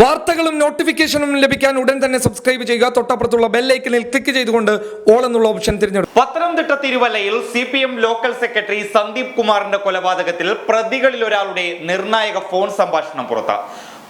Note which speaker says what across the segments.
Speaker 1: വാർത്തകളും നോട്ടിഫിക്കേഷനും ലഭിക്കാൻ ഉടൻ തന്നെ സബ്സ്ക്രൈബ് ചെയ്യുക. തൊട്ടപ്പുറത്തുള്ള ബെല്ലൈക്കനിൽ ക്ലിക്ക് ചെയ്തുകൊണ്ട് ഓൾ എന്നുള്ള ഓപ്ഷൻ തിരഞ്ഞെടുക്കും
Speaker 2: പത്തനംതിട്ട തിരുവല്ലയിൽ C P M local secretary Sandeep കുമാറിന്റെ കൊലപാതകത്തിൽ പ്രതികളിൽ ഒരാളുടെ നിർണായക ഫോൺ സംഭാഷണം പുറത്ത്.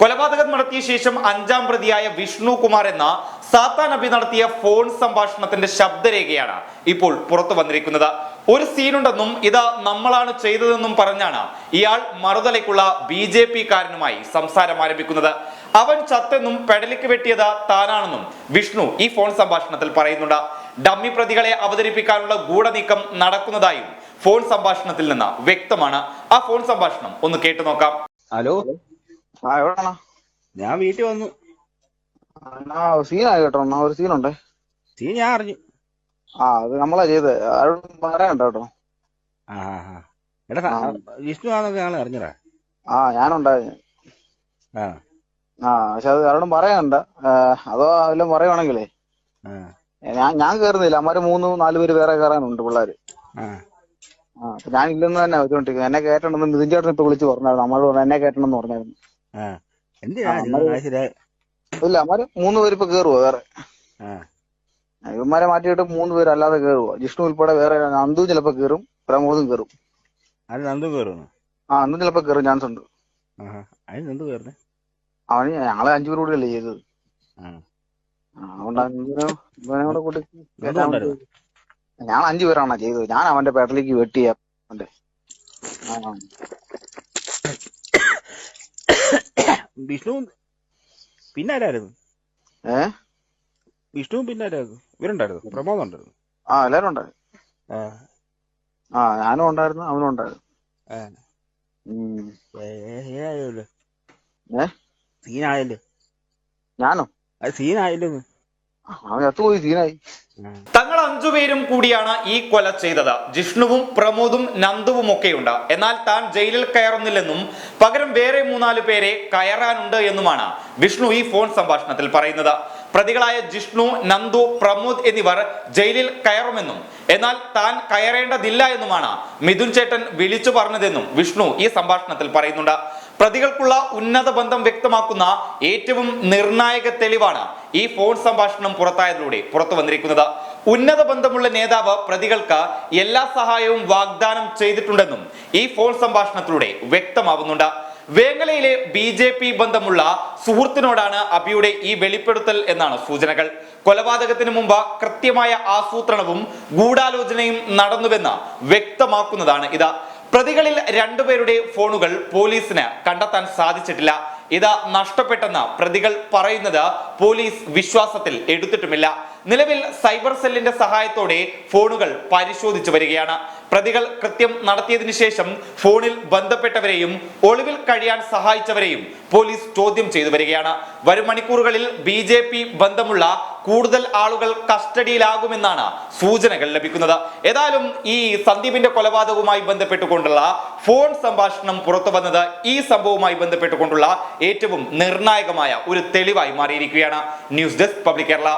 Speaker 2: കൊലപാതകം നടത്തിയ ശേഷം അഞ്ചാം പ്രതിയായ വിഷ്ണു കുമാർ എന്ന സാത്താൻ അബി നടത്തിയ ഫോൺ സംഭാഷണത്തിന്റെ ശബ്ദരേഖയാണ് ഇപ്പോൾ പുറത്തു വന്നിരിക്കുന്നത്. ഒരു സീനുണ്ടെന്നും ഇത് നമ്മളാണ് ചെയ്തതെന്നും പറഞ്ഞാണ് ഇയാൾ മറുതലയ്ക്കുള്ള ബി ജെ പി കാരനുമായി സംസാരം ആരംഭിക്കുന്നത്. അവൻ ചത്തെന്നും പെടലിക്ക് വെട്ടിയത് താനാണെന്നും വിഷ്ണു ഈ ഫോൺ സംഭാഷണത്തിൽ പറയുന്നുണ്ട്. ഡമ്മി പ്രതികളെ അവതരിപ്പിക്കാനുള്ള ഗൂഢനീക്കം നടക്കുന്നതായും ഫോൺ സംഭാഷണത്തിൽ നിന്ന് വ്യക്തമാണ്. ആ ഫോൺ സംഭാഷണം ഒന്ന് കേട്ടു നോക്കാം.
Speaker 3: ഹലോ?
Speaker 4: ആ എവിടാണ്
Speaker 3: ഞാൻ വീട്ടിൽ വന്നു.
Speaker 4: സീനായി കേട്ടോ ഒരു സീനുണ്ടേ
Speaker 3: സീൻ ഞാൻ അറിഞ്ഞു.
Speaker 4: ആ അത് നമ്മളാ ചെയ്ത്. ആരോടും പറയണ്ട കേട്ടോ.
Speaker 3: ആ. എടാ വിഷ്ണു ആണെന്നൊക്കെ ഞങ്ങൾ അറിഞ്ഞടാ
Speaker 4: ആ ഞാനുണ്ടായിരുന്നു.
Speaker 3: ആ.
Speaker 4: ആ പക്ഷെ അത് ആരോടും പറയണ്ട അതോ വല്ലതും പറയുവാണെങ്കിലേ. ഞാൻ ഞാൻ കേറുന്നില്ല. അമ്മമാര് മൂന്ന് നാല് പേര് വേറെ കയറാനുണ്ട് പിള്ളേര്.
Speaker 3: ആ.
Speaker 4: ഞാൻ ഇല്ലെന്ന് തന്നെ വെച്ചോണ്ടിരിക്കുന്നത് എന്നെ കേട്ടണമെന്ന് മിഥുൻ ചേട്ടൻ ഇപ്പൊ വിളിച്ച് പറഞ്ഞായിരുന്നു. നമ്മളോട് പറഞ്ഞു എന്നെ കേട്ടണമെന്ന് പറഞ്ഞായിരുന്നു. ഇല്ല അമ്മമാര് മൂന്ന് പേര് ഇപ്പൊ കേറുവോ വേറെ. ഇവന്മാരെ മാറ്റിയിട്ട് മൂന്ന് പേര് അല്ലാതെ കേറുവോ. ജിഷ്ണു ഉൾപ്പെടെ വേറെ നന്ദു ചിലപ്പോ കേറും. പ്രമോദും കേറും.
Speaker 3: നന്ദു കേറും
Speaker 4: ആ അന്നും ചിലപ്പോ കേറും. ചാൻസ് ഉണ്ട്
Speaker 3: നന്ദു കയറുന്നേ
Speaker 4: അവന് ഞങ്ങൾ അഞ്ചു പേര് കൂടിയല്ലേ ചെയ്തത്.
Speaker 3: ആ
Speaker 4: ആ, അതുകൊണ്ട് അഞ്ചുപേരും ഇവനെ കൂടെ കൂട്ടി ഞങ്ങൾ അഞ്ചു പേരാണ് ചെയ്തത്. ഞാൻ അവന്റെ പേട്ടലേക്ക് വെട്ടി അവന്റെ.
Speaker 3: വിഷ്ണു പിന്നെ ആരായിരുന്നു?
Speaker 4: ഏ?
Speaker 3: വിഷ്ണു പിന്നെ ആരായിരുന്നു? ഇവരുണ്ടായിരുന്നു. പ്രമോദം ഉണ്ടായിരുന്നു.
Speaker 4: ആ എല്ലാരും ഉണ്ടായിരുന്നു.
Speaker 3: ആ.
Speaker 4: ഞാനും ഉണ്ടായിരുന്നു അവനും ഉണ്ടായിരുന്നു.
Speaker 3: ഏ.
Speaker 4: ഏ.
Speaker 3: ഏ.
Speaker 4: ഏ?
Speaker 3: സീനായല്ലോ.
Speaker 4: ഞാനോ?
Speaker 3: അത് സീനായല്ലോ
Speaker 4: അവൻ ചത്തുപോയി സീനായി?
Speaker 2: തങ്ങൾ അഞ്ചുപേരും കൂടിയാണ് ഈ കൊല ചെയ്തത്. ജിഷ്ണുവും പ്രമോദും നന്ദുവും ഒക്കെയുണ്ട് എന്നാൽ താൻ ജയിലിൽ കയറുന്നില്ലെന്നും പകരം വേറെ മൂന്നാൽ പേരെ കയറാനുണ്ട് എന്നുമാണ് വിഷ്ണു ഈ ഫോൺ സംഭാഷണത്തിൽ പറയുന്നത്. പ്രതികളായ ജിഷ്ണു നന്ദു പ്രമോദ് എന്നിവർ ജയിലിൽ കയറുമെന്നും എന്നാൽ താൻ കയറേണ്ടതില്ല എന്നുമാണ് മിഥുൻ ചേട്ടൻ വിളിച്ചു പറഞ്ഞതെന്നും വിഷ്ണു ഈ സംഭാഷണത്തിൽ പറയുന്നുണ്ട്. പ്രതികൾക്കുള്ള ഉന്നത ബന്ധം വ്യക്തമാക്കുന്ന ഏറ്റവും നിർണായക തെളിവാണ് ഈ ഫോൺ സംഭാഷണം പുറത്തായതിലൂടെ പുറത്തു വന്നിരിക്കുന്നത്. ഉന്നത ബന്ധമുള്ള നേതാവ് പ്രതികൾക്ക് എല്ലാ സഹായവും വാഗ്ദാനം ചെയ്തിട്ടുണ്ടെന്നും ഈ ഫോൺ സംഭാഷണത്തിലൂടെ വ്യക്തമാവുന്നുണ്ട്. വേങ്ങലയിലെ ബി ജെ പി ബന്ധമുള്ള സുഹൃത്തിനോടാണ് അബിയുടെ ഈ വെളിപ്പെടുത്തൽ എന്നാണ് സൂചനകൾ. കൊലപാതകത്തിന് മുമ്പ് കൃത്യമായ ആസൂത്രണവും ഗൂഢാലോചനയും നടന്നുവെന്ന് വ്യക്തമാക്കുന്നതാണ് ഇത്. പ്രതികളിൽ രണ്ടുപേരുടെ ഫോണുകൾ പോലീസിന് കണ്ടെത്താൻ സാധിച്ചിട്ടില്ല. ഇത് നഷ്ടപ്പെട്ടെന്ന് പ്രതികൾ പറയുന്നത് പോലീസ് വിശ്വാസത്തിൽ എടുത്തിട്ടുമില്ല. നിലവിൽ സൈബർ സെല്ലിന്റെ സഹായത്തോടെ ഫോണുകൾ പരിശോധിച്ചു വരികയാണ്. പ്രതികൾ കൃത്യം നടത്തിയതിനു ശേഷം ഫോണിൽ ബന്ധപ്പെട്ടവരെയും ഒളിവിൽ കഴിയാൻ സഹായിച്ചവരെയും പോലീസ് ചോദ്യം ചെയ്തു വരികയാണ്. വരും മണിക്കൂറുകളിൽ ബി ബന്ധമുള്ള കൂടുതൽ ആളുകൾ കസ്റ്റഡിയിലാകുമെന്നാണ് സൂചനകൾ ലഭിക്കുന്നത്. ഏതായാലും ഈ സന്ദീപിന്റെ കൊലപാതകവുമായി ബന്ധപ്പെട്ടുകൊണ്ടുള്ള ഫോൺ സംഭാഷണം പുറത്തു വന്നത് ഈ സംഭവവുമായി ബന്ധപ്പെട്ടുകൊണ്ടുള്ള ഏറ്റവും നിർണായകമായ ഒരു തെളിവായി മാറിയിരിക്കുകയാണ്. News desk public Kerala.